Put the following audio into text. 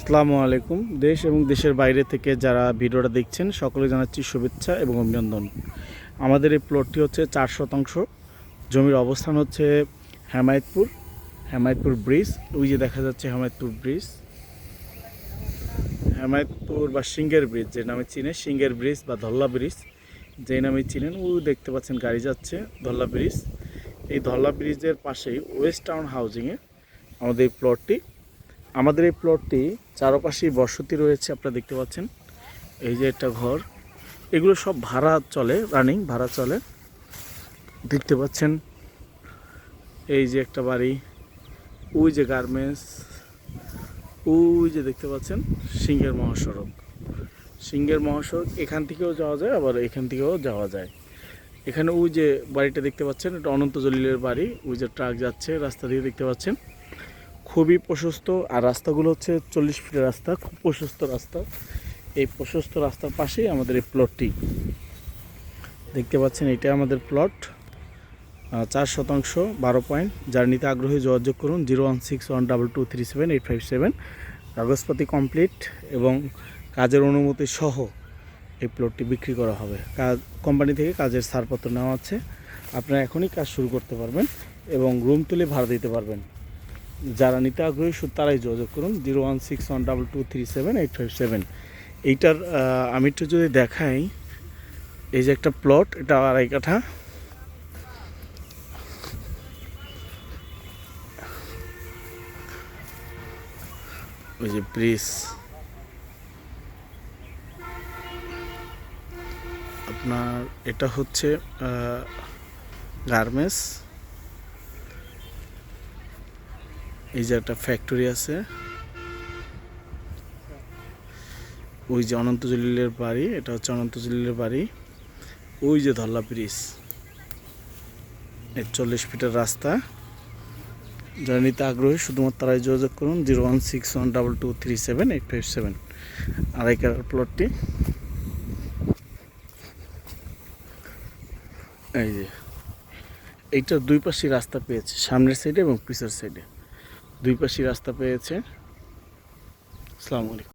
আসসালামু আলাইকুম। দেশ এবং দেশের বাইরে থেকে যারা ভিডিওটা দেখছেন সকলে জানাচ্ছি শুভেচ্ছা এবং অভিনন্দন। আমাদের এই প্লটটি হচ্ছে চার শতাংশ। জমির অবস্থান হচ্ছে হেমায়তপুর হেমায়তপুর ব্রিজ, ওই যে দেখা যাচ্ছে হেমায়তপুর ব্রিজ। হেমায়তপুর বা সিঙ্গের ব্রিজ, যে নামে চিনে, সিঙ্গের ব্রিজ বা ধল্লা ব্রিজ, যে নামে চিনেন ও দেখতে পাচ্ছেন গাড়ি যাচ্ছে, ধল্লা ব্রিজ। এই ধল্লা ব্রিজের পাশেই ওয়েস্ট টাউন হাউজিংয়ে আমাদের এই প্লটটি আমাদের এই প্লটটি চারপাশেই বসতি রয়েছে, আপনারা দেখতে পাচ্ছেন। এই যে একটা ঘর, এগুলো সব ভাড়া চলে রানিং ভাড়া চলে। দেখতে পাচ্ছেন, এই যে একটা বাড়ি, ওই যে গার্মেন্টস ওই যে দেখতে পাচ্ছেন, সিংহের মহাসড়ক। সিংহের মহাসড়ক, এখান থেকেও যাওয়া যায়, আবার এখান থেকেও যাওয়া যায়। এখানে ওই যে বাড়িটা দেখতে পাচ্ছেন, এটা অনন্ত জলিলের বাড়ি, ওই যে ট্রাক যাচ্ছে রাস্তা দিয়ে দেখতে পাচ্ছেন। খুবই প্রশস্ত, আর রাস্তাগুলো হচ্ছে চল্লিশ ফিটের রাস্তা, খুব প্রশস্ত রাস্তা। এই প্রশস্ত রাস্তার পাশেই আমাদের এই প্লটটি দেখতে পাচ্ছেন, এটা আমাদের প্লট চার শতাংশ, বারো পয়েন্ট। যার নিতে আগ্রহী যোগাযোগ করুন, zero one six one double two three seven eight five seven. কাগজপাতি কমপ্লিট এবং কাজের অনুমতি সহ এই প্লটটি বিক্রি করা হবে। কাজ কোম্পানি থেকে কাজের ছাড়পত্র নেওয়া আছে। আপনারা এখনই কাজ শুরু করতে পারবেন এবং রুম তুলে ভাড়া দিতে পারবেন। যারা নিতে আগ্রহী, শুধু তারাই যোগাযোগ করুন। Zero one six one double two three seven eight five seven. এইটার আমি একটু যদি দেখাই, এই যে একটা প্লট, এটা আড়াই কাঠা। ওই যে ব্রিজ। আপনার, এটা হচ্ছে গার্মেন্টস। এই যে একটা ফ্যাক্টরি আছে। ওই যে অনন্ত জলিলের বাড়ি, এটা হচ্ছে অনন্ত জলিলের বাড়ি। ওই যে ধল্লা ব্রিজ। চল্লিশ ফিটের রাস্তা। যারা নিতে আগ্রহী, শুধুমাত্র তারাই যোগাযোগ করুন, zero one six one double two three seven eight five seven. আড়াই কালার প্লটটি এই যে। এইটার দুই পাশে রাস্তা পেয়েছে, সামনের সাইডে এবং পিছের সাইডে দুই পাশে রাস্তা পেয়েছে। আসসালামু আলাইকুম।